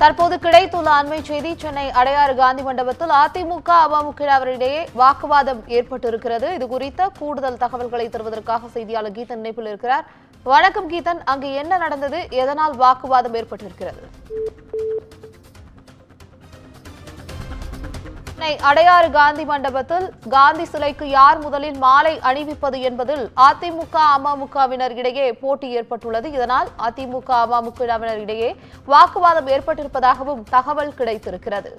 தற்போது கிடைத்துள்ள அண்மை செய்தி சென்னை அடையாறு காந்தி மண்டபத்தில் அதிமுக அமமுகவினரிடையே வாக்குவாதம் ஏற்பட்டிருக்கிறது. இது குறித்த கூடுதல் தகவல்களை தருவதற்காக செய்தியாளர் கீதன் இணைப்பில் இருக்கிறார். வணக்கம் கீதன். அங்கு என்ன நடந்தது? எதனால் வாக்குவாதம் ஏற்பட்டிருக்கிறது? சென்னை அடையாறு காந்தி மண்டபத்தில் காந்தி சிலைக்கு யார் முதலில் மாலை அணிவிப்பது என்பதில் அதிமுக அமமுகவினர் இடையே போட்டி ஏற்பட்டுள்ளது. இதனால் அதிமுக அமமுகவினர் இடையே வாக்குவாதம் ஏற்பட்டிருப்பதாகவும் தகவல் கிடைத்திருக்கிறது.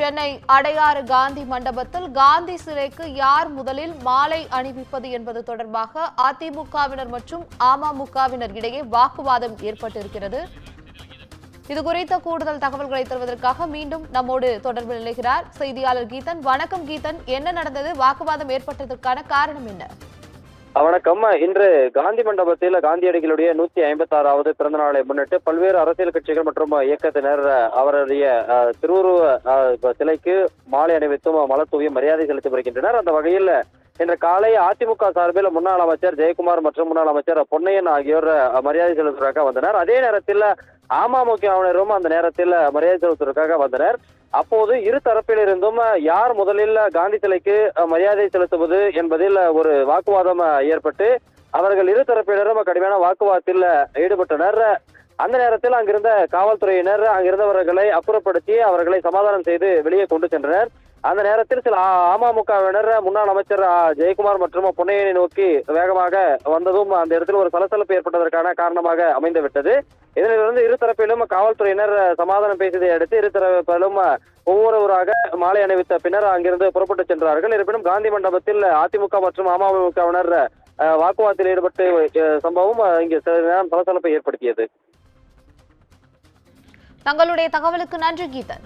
சென்னை அடையாறு காந்தி மண்டபத்தில் காந்தி சிலைக்கு யார் முதலில் மாலை அணிவிப்பது என்பது தொடர்பாக அதிமுகவினர் மற்றும் அமமுகவினர் இடையே வாக்குவாதம் ஏற்பட்டிருக்கிறது. இது குறித்த கூடுதல் தகவல்களை தருவதற்காக மீண்டும் நம்மோடு தொடர்பில் நிலைகிறார் செய்தியாளர் கீதன். வணக்கம் கீதன். என்ன நடந்தது? வாக்குவாதம் ஏற்பட்டதற்கான காரணம் என்ன? வணக்கம். இன்று காந்தி மண்டபத்தில் காந்தியடிகளுடைய நூத்தி ஐம்பத்தி ஆறாவது பிறந்த நாளை முன்னிட்டு பல்வேறு அரசியல் கட்சிகள் மற்றும் இயக்கத்தினர் அவருடைய திருவுருவ சிலைக்கு மாலை அணிவித்தும் மலர் தூவி மரியாதை செலுத்தி வருகின்றனர். அந்த வகையில் இன்று காலை அதிமுக சார்பில் முன்னாள் அமைச்சர் ஜெயக்குமார் மற்றும் முன்னாள் அமைச்சர் பொன்னையன் ஆகியோர் மரியாதை செலுத்துவதற்காக வந்தனர். அதே நேரத்தில் அமமுகவினரும் அந்த நேரத்தில் மரியாதை செலுத்துவதற்காக வந்தனர். அப்போது இரு தரப்பிலிருந்தும் யார் முதலில் காந்தி சிலைக்கு மரியாதை செலுத்துவது என்பதில் ஒரு வாக்குவாதம் ஏற்பட்டு அவர்கள் இரு தரப்பினரும் கடுமையான வாக்குவாதத்தில் ஈடுபட்டனர். அந்த நேரத்தில் அங்கிருந்த காவல்துறையினர் அங்கிருந்தவர்களை அப்புறப்படுத்தி அவர்களை சமாதானம் செய்து வெளியே கொண்டு சென்றனர். அந்த நேரத்தில் சில அமமுகவினர் முன்னாள் அமைச்சர் ஜெயக்குமார் மற்றும் பொன்னையனை நோக்கி வேகமாக வந்ததும் அந்த இடத்தில் ஒரு சலசலப்பு ஏற்பட்டதற்கான காரணமாக அமைந்து விட்டது இதனிலிருந்து இரு தரப்பிலும் காவல்துறையினர் சமாதானம் பேசியதை அடுத்து இரு தரப்பிலும் ஒவ்வொருவராக மாலை அணிவித்த பின்னர் அங்கிருந்து புறப்பட்டு சென்றார்கள். இருப்பினும் காந்தி மண்டபத்தில் அதிமுக மற்றும் அமமுகவினர் வாக்குவாதத்தில் ஈடுபட்டு சம்பவம் இங்கு சில நேரம் சலசலப்பை ஏற்படுத்தியது. தங்களுடைய தகவலுக்கு நன்றி கீதன்.